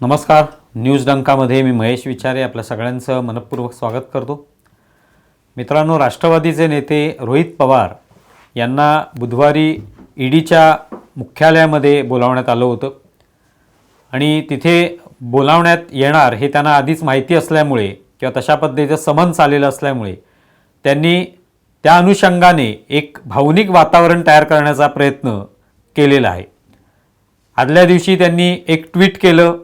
नमस्कार. न्यूज डंकामध्ये मी महेश विचारे आपल्या सगळ्यांचं मनपूर्वक स्वागत करतो. मित्रांनो राष्ट्रवादीचे नेते रोहित पवार यांना बुधवारी ईडीच्या मुख्यालयामध्ये बोलावण्यात आलं होतं. आणि तिथे बोलावण्यात येणार हे त्यांना आधीच माहिती असल्यामुळे किंवा तशा पद्धतीचं समन्स आलेलं असल्यामुळे त्यांनी त्या अनुषंगाने एक भावनिक वातावरण तयार करण्याचा प्रयत्न केलेला आहे. आदल्या दिवशी त्यांनी एक ट्विट केलं.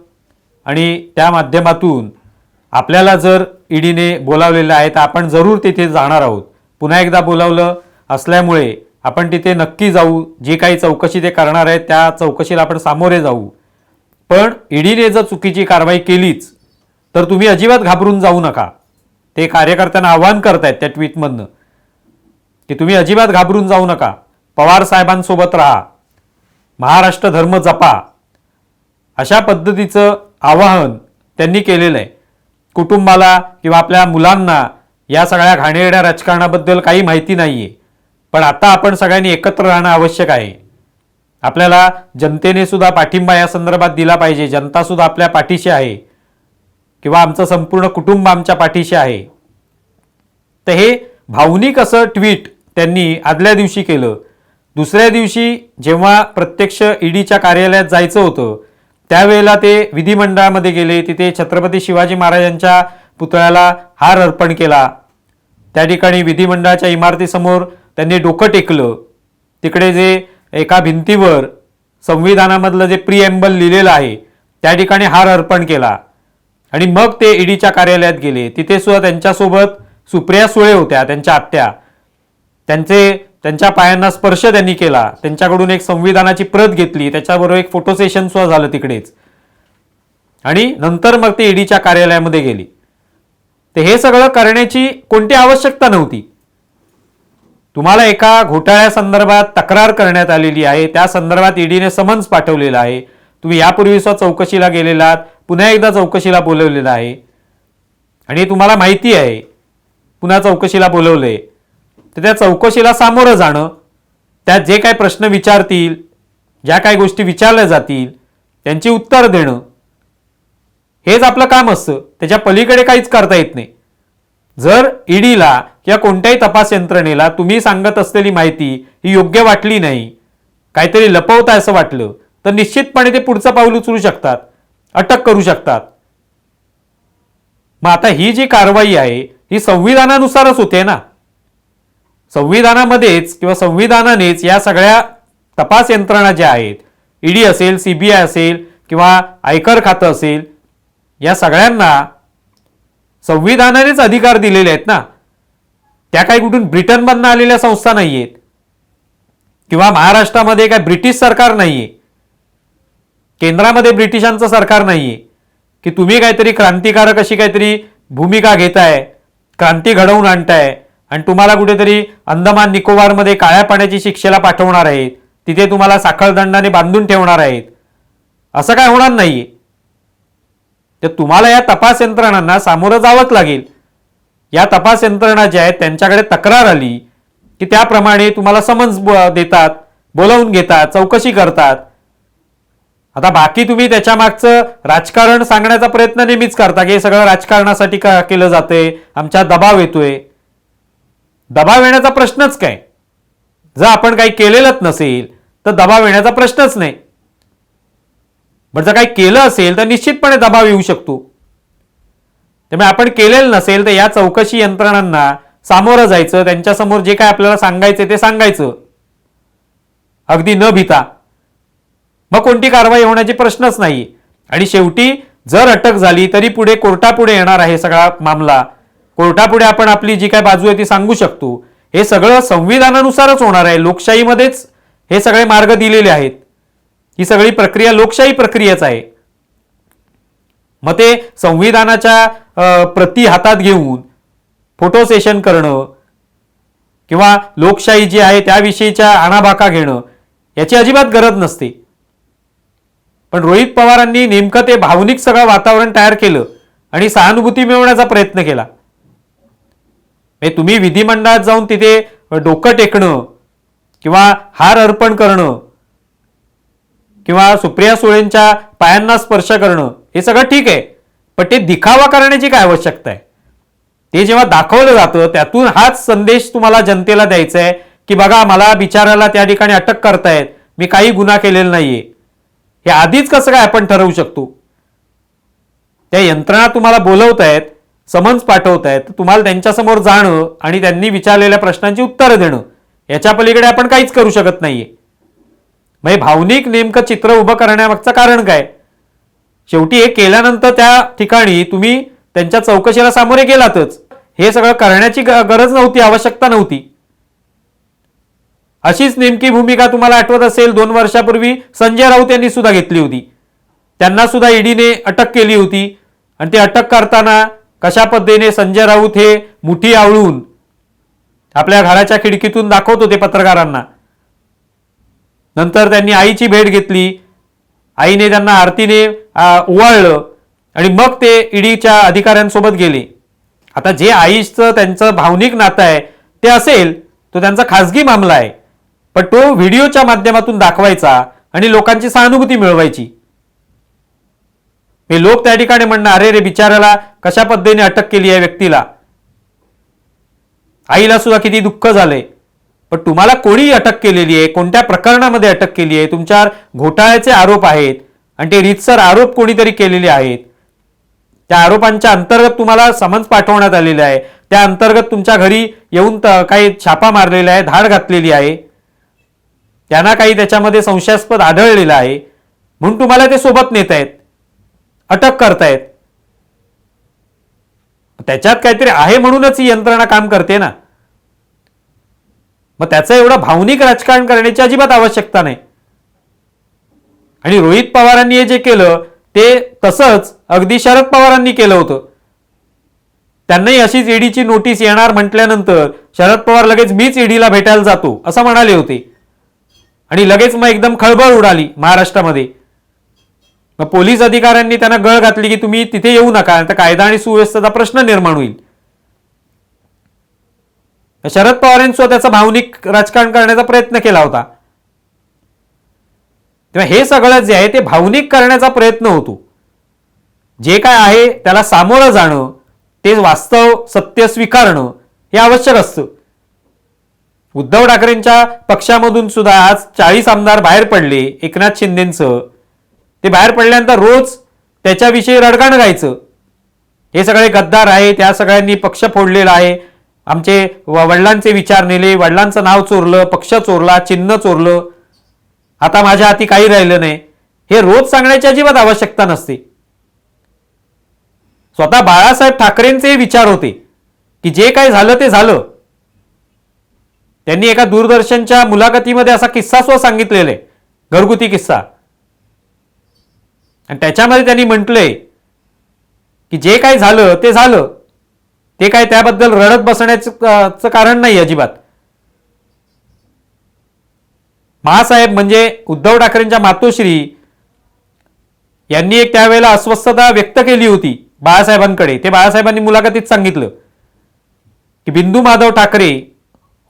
आणि त्या माध्यमातून आपल्याला जर ईडीने बोलावलेलं आहे तर आपण जरूर तिथे जाणार आहोत. पुन्हा एकदा बोलावलं असल्यामुळे आपण तिथे नक्की जाऊ. जी काही चौकशी ते करणार आहेत त्या चौकशीला आपण सामोरे जाऊ. पण ईडीने जर चुकीची कारवाई केलीच तर तुम्ही अजिबात घाबरून जाऊ नका. ते कार्यकर्त्यांना आवाहन करतायत त्या ट्विटमधनं की तुम्ही अजिबात घाबरून जाऊ नका. पवार साहेबांसोबत राहा. महाराष्ट्र धर्म जपा. अशा पद्धतीचं आवाहन त्यांनी केलेलं आहे. कुटुंबाला किंवा आपल्या मुलांना या सगळ्या घाणेरड्या राजकारणाबद्दल काही माहिती नाही आहे पण आता आपण सगळ्यांनी एकत्र राहणं आवश्यक आहे. आपल्याला जनतेने सुद्धा पाठिंबा या संदर्भात दिला पाहिजे. जनता सुद्धा आपल्या पाठीशी आहे. किंवा आमचं संपूर्ण कुटुंब आमच्या पाठीशी आहे. तर हे भावनिक असं ट्विट त्यांनी आदल्या दिवशी केलं. दुसऱ्या दिवशी जेव्हा प्रत्यक्ष ईडीच्या कार्यालयात जायचं होतं त्यावेळेला ते विधिमंडळामध्ये गेले. तिथे छत्रपती शिवाजी महाराजांच्या पुतळ्याला हार अर्पण केला. त्या ठिकाणी विधिमंडळाच्या इमारतीसमोर त्यांनी डोकं टेकलं. तिकडे जे एका भिंतीवर संविधानामधलं जे प्रिएम्बल लिहिलेलं आहे त्या ठिकाणी हार अर्पण केला. आणि मग ते ईडीच्या कार्यालयात गेले. तिथे सुद्धा त्यांच्यासोबत सुप्रिया सुळे होत्या त्यांच्या आत्या. त्यांचे त्यांच्या पायांना स्पर्श त्यांनी केला. त्यांच्याकडून एक संविधानाची प्रत घेतली. त्याच्याबरोबर एक फोटो सेशन सुद्धा झालं तिकडेच. आणि नंतर मग ते ईडीच्या कार्यालयामध्ये गेली. तर हे सगळं करण्याची कोणती आवश्यकता नव्हती? तुम्हाला एका घोटाळ्यासंदर्भात तक्रार करण्यात आलेली आहे. त्या संदर्भात ईडीने समन्स पाठवलेला आहे. तुम्ही यापूर्वी सुद्धा चौकशीला गेलेलात पुन्हा एकदा चौकशीला बोलवलेलं आहे. आणि तुम्हाला माहिती आहे. पुन्हा चौकशीला बोलवलंय. तर त्या चौकशीला सामोरं जाणं त्यात जे काही प्रश्न विचारतील ज्या काही गोष्टी विचारल्या जातील त्यांची उत्तर देणं हेच आपलं काम असतं. त्याच्या पलीकडे काहीच करता येत नाही. जर ईडीला किंवा कोणत्याही तपास यंत्रणेला तुम्ही सांगत असलेली माहिती ही योग्य वाटली नाही काहीतरी लपवताय असं वाटलं तर निश्चितपणे ते पुढचं पाऊल उचलू शकतात अटक करू शकतात. मग आता ही जी कारवाई आहे ही संविधानानुसारच होते ना? संविधानामध्येच किंवा संविधानानेच या सगळ्या तपास यंत्रणा ज्या आहेत ईडी असेल सीबीआय असेल किंवा आयकर खातं असेल या सगळ्यांना संविधानानेच अधिकार दिलेले आहेत ना? त्या काही कुठून ब्रिटनमधनं आलेल्या संस्था नाही आहेत किंवा महाराष्ट्रामध्ये काय ब्रिटिश सरकार नाही आहे केंद्रामध्ये ब्रिटिशांचं सरकार नाही आहे की तुम्ही काहीतरी क्रांतिकारक अशी काहीतरी भूमिका घेताय क्रांती घडवून आणताय आणि तुम्हाला कुठेतरी अंदमान निकोबारमध्ये काळ्या पाण्याची शिक्षेला पाठवणार आहेत. तिथे तुम्हाला साखळदंडाने बांधून ठेवणार आहेत. असं काय होणार नाही. तर तुम्हाला या तपास यंत्रणांना सामोरं जावंच लागेल. या तपास यंत्रणा ज्या आहेत त्यांच्याकडे तक्रार आली की त्याप्रमाणे तुम्हाला समन्स ब- देतात बोलावून घेतात चौकशी करतात. आता बाकी तुम्ही त्याच्या मागचं राजकारण सांगण्याचा प्रयत्न नेहमीच करता की हे सगळं राजकारणासाठी का केलं जातंय. आमच्या दबाव येतोय. दबाव येण्याचा प्रश्नच काय? जर आपण काही केलेलंच नसेल तर दबाव येण्याचा प्रश्नच नाही. पण जर काही केलं असेल तर निश्चितपणे दबाव येऊ शकतो. त्यामुळे आपण केलेलं नसेल तर या चौकशी यंत्रणांना सामोरं जायचं त्यांच्यासमोर जे काय आपल्याला सांगायचं ते सांगायचं. अगदी न भिता. मग कोणती कारवाई होण्याचे प्रश्नच नाही. आणि शेवटी जर अटक झाली तरी पुढे कोर्टापुढे येणार आहे सगळा मामला. कोर्टापुढे आपण आपली जी काय बाजू आहे ती सांगू शकतो. हे सगळं संविधानानुसारच होणार आहे. लोकशाहीमध्येच हे सगळे मार्ग दिलेले आहेत. ही सगळी प्रक्रिया लोकशाही प्रक्रियाच आहे. मग ते संविधानाच्या प्रती हातात घेऊन फोटो सेशन करणं किंवा लोकशाही जी आहे त्याविषयीच्या आणाभाका घेणं याची अजिबात गरज नसते. पण रोहित पवारांनी नेमकं ते भावनिक सगळं वातावरण तयार केलं आणि सहानुभूती मिळवण्याचा प्रयत्न केला. म्हणजे तुम्ही विधिमंडळात जाऊन तिथे डोकं टेकणं किंवा हार अर्पण करणं किंवा सुप्रिया सुळेंच्या पायांना स्पर्श करणं हे सगळं ठीक आहे. पण ते दिखावा करण्याची काय आवश्यकता आहे? ते जेव्हा दाखवलं जातं त्यातून हाच संदेश तुम्हाला जनतेला द्यायचा आहे की बघा मला बिचाराला त्या ठिकाणी अटक करतायत मी काही गुन्हा केलेला नाहीये. हे आधीच कसं काय आपण ठरवू शकतो? त्या यंत्रणा तुम्हाला बोलवत आहेत समन्स पाठवत आहेत तुम्हाला त्यांच्यासमोर जाणं आणि त्यांनी विचारलेल्या प्रश्नांची उत्तरं देणं याच्या पलीकडे आपण काहीच करू शकत नाहीये. म्हणजे भावनिक नेमकं चित्र उभं करण्यामागचं कारण काय? शेवटी हे केल्यानंतर त्या ठिकाणी तुम्ही त्यांच्या चौकशीला सामोरे गेलातच. हे सगळं करण्याची गरज नव्हती आवश्यकता नव्हती. अशीच नेमकी भूमिका तुम्हाला आठवत असेल दोन वर्षापूर्वी संजय राऊत यांनी सुद्धा घेतली होती. त्यांना सुद्धा ईडीने अटक केली होती. आणि ते अटक करताना कशा पद्धतीने संजय राऊत हे मुठी आवळून आपल्या घराच्या खिडकीतून दाखवत होते पत्रकारांना? नंतर त्यांनी आईची भेट घेतली. आईने त्यांना आरतीने ओवाळलं आणि मग ते ईडीच्या अधिकाऱ्यांसोबत गेले. आता जे आईचं त्यांचं भावनिक नातं आहे ते असेल तो त्यांचा खासगी मामला आहे. पण तो व्हिडिओच्या माध्यमातून दाखवायचा आणि लोकांची सहानुभूती मिळवायची. हे लोक त्या ठिकाणी म्हणणार अरे रे बिचाराला कशा पद्धतीने अटक केली आहे व्यक्तीला? आईला सुद्धा किती दुःख झालंय. पण तुम्हाला कोणी अटक केलेली आहे? कोणत्या प्रकरणामध्ये अटक केली आहे? तुमच्यावर घोटाळ्याचे आरोप आहेत आणि ते रीतसर आरोप कोणीतरी केलेले आहेत. त्या आरोपांच्या अंतर्गत तुम्हाला समन्स पाठवण्यात आलेलं आहे. त्या अंतर्गत तुमच्या घरी येऊन त- काही छापा मारलेला आहे धाड घातलेली आहे. त्यांना काही त्याच्यामध्ये संशयास्पद आढळलेलं आहे. म्हणून तुम्हाला ते सोबत नेत आहेत. अटक करतायत. त्याच्यात काहीतरी आहे म्हणूनच ही यंत्रणा काम करते ना. मग त्याचं एवढं भावनिक राजकारण करण्याची अजिबात आवश्यकता नाही. आणि रोहित पवारांनी हे जे केलं ते तसंच अगदी शरद पवारांनी केलं होतं. त्यांनाही अशीच ईडीची नोटीस येणार म्हटल्यानंतर शरद पवार लगेच मीच ईडीला भेटायला जातो असं म्हणाले होते. आणि लगेच मग एकदम खळबळ उडाली महाराष्ट्रामध्ये. मग पोलीस अधिकाऱ्यांनी त्यांना गळ घातली की तुम्ही तिथे येऊ नका तर कायदा आणि सुव्यवस्थेचा प्रश्न निर्माण होईल. शरद पवार यांनी त्याचा भावनिक राजकारण करण्याचा प्रयत्न केला होता. तेव्हा हे सगळं जे आहे ते भावनिक करण्याचा प्रयत्न होतो. जे काय आहे त्याला सामोरं जाणं ते वास्तव सत्य स्वीकारणं हे आवश्यक असतं. उद्धव ठाकरेंच्या पक्षामधून सुद्धा आज चाळीस आमदार बाहेर पडले एकनाथ शिंदेंचं ते बाहेर पडल्यानंतर रोज त्याच्याविषयी रडगाण गायचं. हे सगळे गद्दार आहे त्या सगळ्यांनी पक्ष फोडलेला आहे. आमचे व- वडिलांचे विचार नेले वडिलांचं नाव चोरलं पक्ष चोरला चिन्ह चोरलं. आता माझ्या हाती काही राहिलं नाही. हे रोज सांगण्याची अजिबात आवश्यकता नसते. स्वतः बाळासाहेब ठाकरेंचे विचार होते की जे काय झालं ते झालं. त्यांनी एका दूरदर्शनच्या मुलाखतीमध्ये असा किस्सा स्व सांगितलेला आहे. घरगुती किस्सा. आणि त्याच्यामध्ये त्यांनी म्हटलंय की जे काय झालं ते झालं. ते काय त्याबद्दल रडत बसण्याचं कारण नाही अजिबात. महासाहेब म्हणजे उद्धव ठाकरेंच्या मातोश्री यांनी एक त्यावेळेला अस्वस्थता व्यक्त केली होती बाळासाहेबांकडे. ते बाळासाहेबांनी मुलाखतीत सांगितलं की बिंदू माधव ठाकरे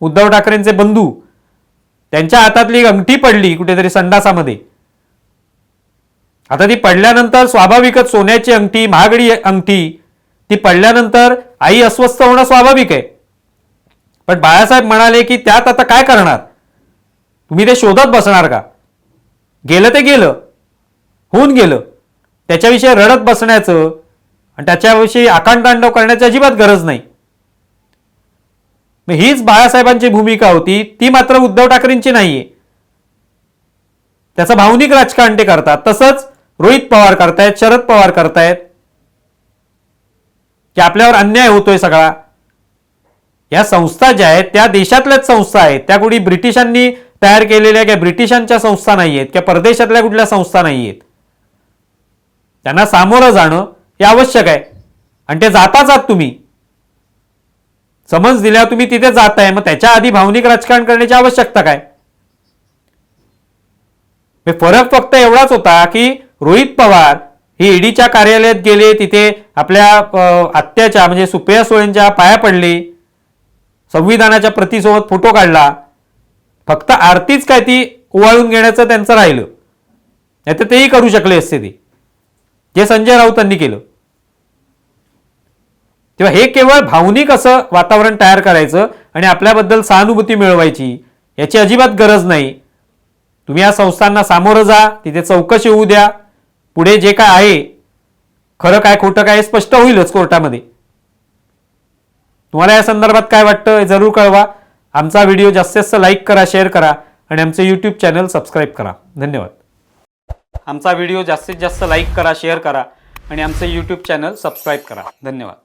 उद्धव ठाकरेंचे बंधू त्यांच्या हातातली एक अंगठी पडली कुठेतरी संडासामध्ये. आता ती पडल्यानंतर स्वाभाविकच सोन्याची अंगठी महागडी अंगठी ती पडल्यानंतर आई अस्वस्थ होणं स्वाभाविक आहे. पण बाळासाहेब म्हणाले की त्यात आता काय करणार? तुम्ही ते शोधत बसणार का? गेलं ते गेलं. होऊन गेलं. त्याच्याविषयी रडत बसण्याचं आणि त्याच्याविषयी आकांतांडव करण्याची अजिबात गरज नाही. मग हीच बाळासाहेबांची भूमिका होती. ती मात्र उद्धव ठाकरेंची नाहीये. त्याचं भावनिक राजकारण ते करतात. तसंच रोहित पवार करतायत शरद पवार करतायत की आपल्यावर अन्याय होतोय सगळा. या संस्था ज्या आहेत त्या देशातल्याच संस्था आहेत. त्या कुठे ब्रिटिशांनी तयार केलेल्या किंवा ब्रिटिशांच्या संस्था नाही आहेत किंवा परदेशातल्या कुठल्या संस्था नाही आहेत त्यांना सामोरं जाणं हे आवश्यक आहे. आणि ते जाताच आहात तुम्ही. समज दिल्यावर तुम्ही तिथे जाताय मग त्याच्या आधी भावनिक राजकारण करण्याची आवश्यकता काय? म्हणजे फरक फक्त एवढाच होता की रोहित पवार हे ईडीच्या कार्यालयात गेले तिथे आपल्या आत्याच्या म्हणजे सुप्रिया सुळेंच्या पाया पडले संविधानाच्या प्रतीसोबत फोटो काढला. फक्त आरतीच काय ती ओवाळून घेण्याचं त्यांचं राहिलं. नाही तर तेही करू शकले असते ते. जे संजय राऊतांनी केलं. तेव्हा हे केवळ भावनिक असं वातावरण तयार करायचं आणि आपल्याबद्दल सहानुभूती मिळवायची याची अजिबात गरज नाही. तुम्ही या संस्थांना सामोरं जा तिथे चौकशी होऊ द्या. पुढे जे काय आहे खरं काय खोटं काय स्पष्ट होईलच कोर्टामध्ये. तुम्हाला या संदर्भात काय वाटतं हे जरूर कळवा. आमचा व्हिडिओ जास्तीत जास्त लाईक करा शेअर करा आणि आमचं यूट्यूब चॅनल सबस्क्राईब करा. धन्यवाद. आमचा व्हिडिओ जास्तीत जास्त लाईक करा शेअर करा आणि आमचं यूट्यूब चॅनल सबस्क्राईब करा. धन्यवाद.